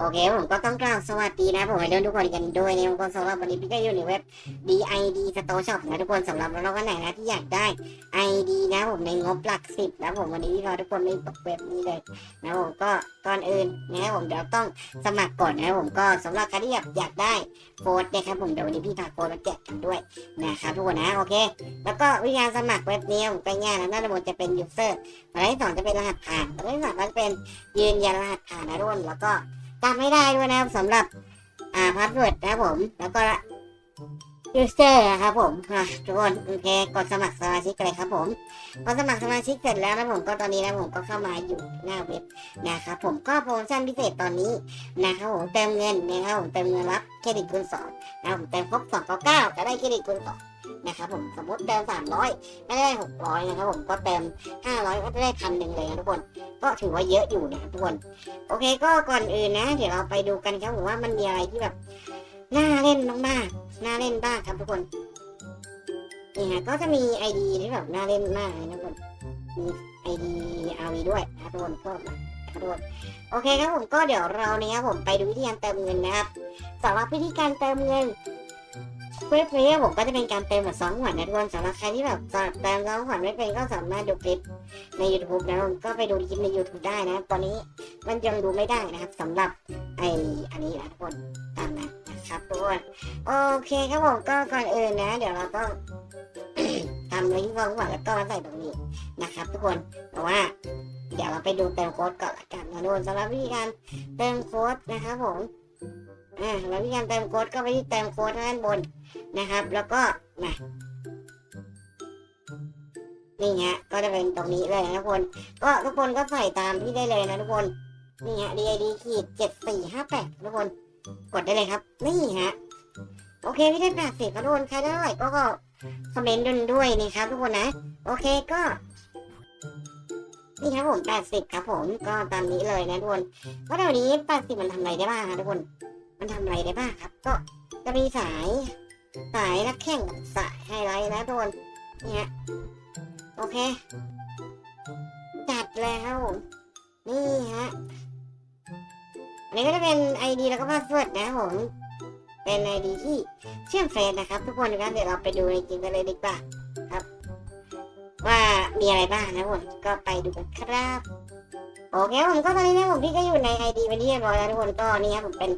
โอเคผมก็ต้องกล่าวสวัสดีนะผมให้ทุกคนกันด้วยในวันสำหรับวันนี้พี่ก็อยู่ในเว็บ DID Store Shop นะทุกคนสำหรับเราก็ไหนนะที่อยากได้ ID นะผมในงบหลักสิบนะผมวันนี้พี่รอทุกคนไม่ตกเว็บนี้เลยนะผมก็ก่อนอื่นนะผมเดี๋ยวต้องสมัครก่อนนะผมก็สำหรับใครที่อยากอยากได้โค้ดนะครับผมเดี๋ยววันนี้พี่พาโค้ดมาแจกกันด้วยนะครับทุกคนนะโอเค แล้วก็วิธีการสมัครเว็บนี้ผมก็ง่ายนะด้านบนจะเป็น user อันที่สองจะเป็นรหัสผ่านอันที่สามก็จะเป็นยืนยันรหัสผ่านนะทุกคนแล้วก็ จำไม่ได้ด้วยนะครับสำหรับ อ่าพาสเวิร์ดนะครับผม แล้วก็ user นะครับผมอะทุกคนโอเคกดสมัครสมาชิกเลยครับผมพอสมัครสมาชิกเสร็จแล้วนะผมก็ตอนนี้นะผมก็เข้ามาอยู่หน้าเว็บนะครับผมก็โปรโมชั่นพิเศษตอนนี้นะครับผมเติมเงินนะครับผมเติมเงินรับเครดิตคูณสองนะครับผมเติมครบสองเก้าเก้าก็ได้เครดิตคูณสอง นะครับผมสมมติเติมสามร้อยก็ได้หกร้อยนะครับผมก็เติมห้าร้อยก็จะได้พันหนึ่งเลยนะทุกคน ก็ถือว่าเยอะอยู่นะครับทุกคน โอเคก็ก่อนอื่นนะ เดี๋ยวเราไปดูกันครับผมว่ามันมีอะไรที่แบบน่าเล่นมากๆน่าเล่นบ้างครับทุกคนนี่ฮะก็จะมีไอดีที่แบบน่าเล่นมากเลยนะทุกคนมีไอดีอาวีด้วยนะครับทุกคนก็มาครับทุกคนโอเคครับผมก็เดี๋ยวเราเนี่ยครับผมไปดูวิธีการเติมเงินนะครับสำหรับวิธีการเติมเงิน เว็บนี้ผมก็จะเป็นการเติมแบบสองหวนนะทุกคนสำหรับใครที่แบบเติมสองหวไม่เป็นก็สามารถดูคลิปใน YouTube นะผมก็ไปดูคลิปใน YouTube ได้นะ ตอนนี้มันยังดูไม่ได้นะครับสำหรับไออันนี้นะทุกคนตามนั้นนะครับทุกคนโอเคครับผมก็ก่อนอื่นนะ เดี๋ยวเราต้องทำลิงก์สองหวแล้วก็ใส่ตรงนี้นะครับ ทุกคนแต่ว่าเดี๋ยวเราไปดูเติมโค้ดก่อนละกันนะทุกคนสำหรับวิธีการเติมโค้ดนะครับผมอ่าแล้ววิธีการเติมโค้ดก็ไปที่เติมโค้ดด้านบน นะครับ แล้วก็มานี่ฮะก็จะเป็นตรงนี้เลยนะทุกคน ก็ทุกคนก็ใส่ตามที่ได้เลยนะทุกคนนี่ฮะ DID ขีดเจ็ดสี่ห้าแปดทุกคน กดได้เลยครับ นี่ฮะ โอเคพี่ได้แปดสิบทุกคนใครได้เท่าไหร่ก็ก็คอมเมนต์ด้วยด้วยนี่ครับทุกคนนะ โอเคก็นี่ครับผมแปดสิบครับผมก็ตามนี้เลยนะทุกคนก็เดี๋ยวนี้แปดสิบมันทำอะไรได้บ้างครับทุกคน มันทำอะไรได้บ้างครับ ก็จะมีสาย สายนักแข่งสายไฮไลท์นะทุกคนเนี่ยโอเค จัดเลยครับผม นี่ฮะ อันนี้ก็จะเป็นไอดีแล้วก็พาสเวิร์ดนะครับผม เป็นไอดีที่เชื่อมเฟซนะครับทุกคนนะครับเดี๋ยวเราไปดูในจริงกันเลยดีกว่าครับ ว่ามีอะไรบ้างนะผมก็ไปดูกันครับโอเคผมก็ตอนนี้นะผมพี่ก็อยู่ในไอดีเป็นที่เรียบร้อยแล้วทุกคนก็นี่ครับผมเป็น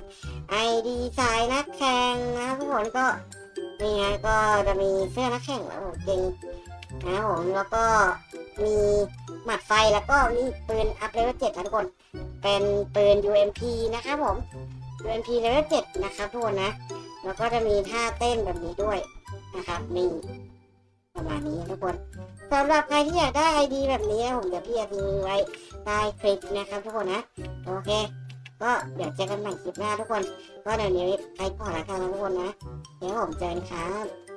ไอดีสายนักแข่งนะทุกคนก็ นี่ฮะก็จะมีเสื้อนักแข่งแล้วจริงนะครับผมแล้วก็มีหมัดไฟแล้วก็มีปืนอัพเลเวลเจ็ดนะทุกคน เป็นปืน UMP นะครับผม UMP เลเวลเจ็ดนะครับทุกคนนะ แล้วก็จะมีท่าเต้นแบบนี้ด้วยนะครับนี่ประมาณนี้ทุกคนสำหรับใครที่อยากได้ไอดีแบบนี้นะผมเดี๋ยวพี่จะทิ้งไว้ใต้คลิปนะครับทุกคนนะ โอเค ก็เดี๋ยวเจอกันใหม่คลิปหน้าทุกคน ก็เดี๋ยวนี้ใครขอนละกันนะทุกคนนะ เดี๋ยวผมเจอกันครับ